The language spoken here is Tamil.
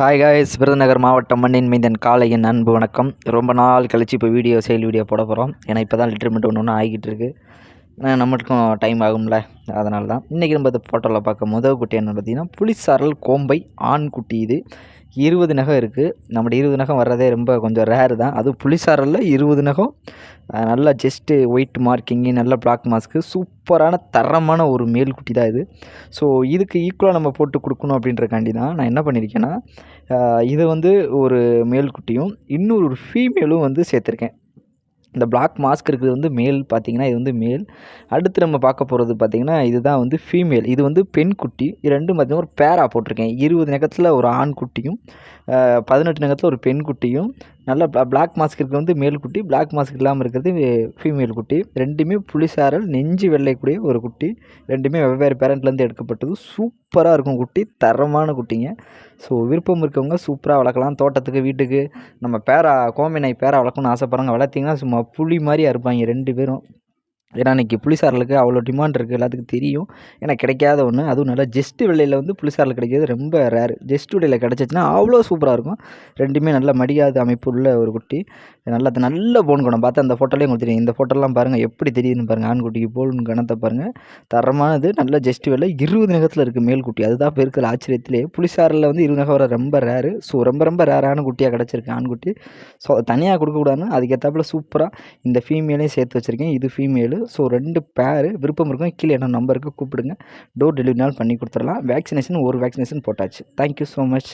ஹாய் காய்ஸ் விருதுநகர் மாவட்டம் மண்ணின் மீதன் காலையின் அன்பு வணக்கம். ரொம்ப நாள் கழிச்சு இப்போ வீடியோ செயல் வீடியோ போட போகிறோம் ஏன்னா இப்போ தான் லிட்டர்மெண்ட் ஒன்று ஒன்று ஆகிட்டு இருக்கு. ஏன்னா நம்மளுக்கும் டைம் ஆகும்ல. அதனால தான் இன்றைக்கி நம்ம இந்த ஃபோட்டோவில் பார்க்க முதல் குட்டி என்ன பார்த்தீங்கன்னா புளிசாரல் கோம்பை ஆண் குட்டி இது. இருபது நகம் இருக்குது நம்மளுடைய இருபது நகம் வர்றதே ரொம்ப கொஞ்சம் ரேரு தான். அதுவும் புளிசாரலில் இருபது நகம் நல்லா ஜஸ்ட்டு ஒயிட் மார்க்கிங்கு நல்ல பிளாக் மாஸ்க்கு சூப்பரான தரமான ஒரு மேல் குட்டி தான் இது. ஸோ இதுக்கு ஈக்குவலாக நம்ம போட்டு கொடுக்கணும் அப்படின்றக்காண்டி தான் நான் என்ன பண்ணியிருக்கேன்னா இது வந்து ஒரு மேல் குட்டியும் இன்னொரு ஒரு ஃபீமேலும் வந்து சேர்த்துருக்கேன். இந்த பிளாக் மாஸ்க் இருக்கிறது வந்து மேல் பார்த்திங்கன்னா இது வந்து மேல் அடுத்து நம்ம பார்க்க போகிறது பார்த்திங்கன்னா இதுதான் வந்து ஃபீமேல் இது வந்து பெண் குட்டி. இது ரெண்டும் பார்த்தீங்கன்னா ஒரு பேரா போட்டிருக்கேன். இருபது நகத்தில் ஒரு ஆண் குட்டியும் பதினெட்டு நகத்தில் ஒரு பெண் குட்டியும் நல்ல பிளாக் மாஸ்க் இருக்கிறது வந்து மேல் குட்டி பிளாக் மாஸ்க் இல்லாமல் இருக்கிறது ஃபீமேல் குட்டி. ரெண்டுமே புளிசாரல் நெஞ்சு வெள்ளைக்கூடிய ஒரு குட்டி. ரெண்டுமே வெவ்வேறு பேரண்ட்லேருந்து எடுக்கப்பட்டது. சூப்பராக இருக்கும் குட்டி தரமான குட்டிங்க. ஸோ விருப்பம் இருக்கவங்க சூப்பராக வளர்க்கலாம். தோட்டத்துக்கு வீட்டுக்கு. நம்ம பேரா கோமினை பேரா வளர்க்கணும்னு ஆசைப்பட்றாங்க வளர்த்திங்கன்னா சும்மா புலி மாதிரி இருப்பாங்க ரெண்டு பேரும். ஏன்னா இன்றைக்கி புளிசாரலுக்கு அவ்வளோ டிமாண்ட் இருக்குது எல்லாத்துக்கும் தெரியும். ஏன்னா கிடைக்காத ஒன்று அதுவும் நல்லா ஜெஸ்ட் விலையில் வந்து புளிசாரில் கிடைக்கிறது ரொம்ப ரேர் ஜெஸ்ட் விலையில் கிடச்சிச்சின்னா அவ்வளோ சூப்பராக இருக்கும். ரெண்டுமே நல்ல மடியாத அமைப்பு உள்ள ஒரு குட்டி. நல்லா நல்ல போன் குணம். பார்த்தா அந்த ஃபோட்டோலேயே உங்களுக்கு தெரியும். இந்த ஃபோட்டோலாம் பாருங்கள் எப்படி தெரியுதுன்னு பாருங்கள் ஆண்குட்டிக்கு போன் கணத்தை பாருங்கள் தரமானது நல்ல ஜெஸ்ட் விலை இருபது நகத்தில் இருக்குது மேல் குட்டி. அதுதான் இப்போ இருக்கிற ஆச்சரியத்திலே. புளிசாரில் வந்து இருபது நகை வர ரொம்ப ரேரு ஸோ ரொம்ப ரொம்ப ரேரான குட்டியாக கிடச்சிருக்கு ஆண்குட்டி. ஸோ தனியாக கொடுக்கக்கூடாதுன்னு அதுக்கேற்றாப்புல சூப்பராக இந்த ஃபீமேலையும் சேர்த்து வச்சுருக்கேன். இது ஃபீமேலு ஸோ ரெண்டு பேர் விருப்பம் இருக்கும். கீழே என்ன நம்பருக்கு கூப்பிடுங்க. டோர் டெலிவரினாலும் பண்ணி கொடுத்துடலாம். வேக்சினேஷன் ஒரு வேக்சினேஷன் போட்டாச்சு. Thank you so much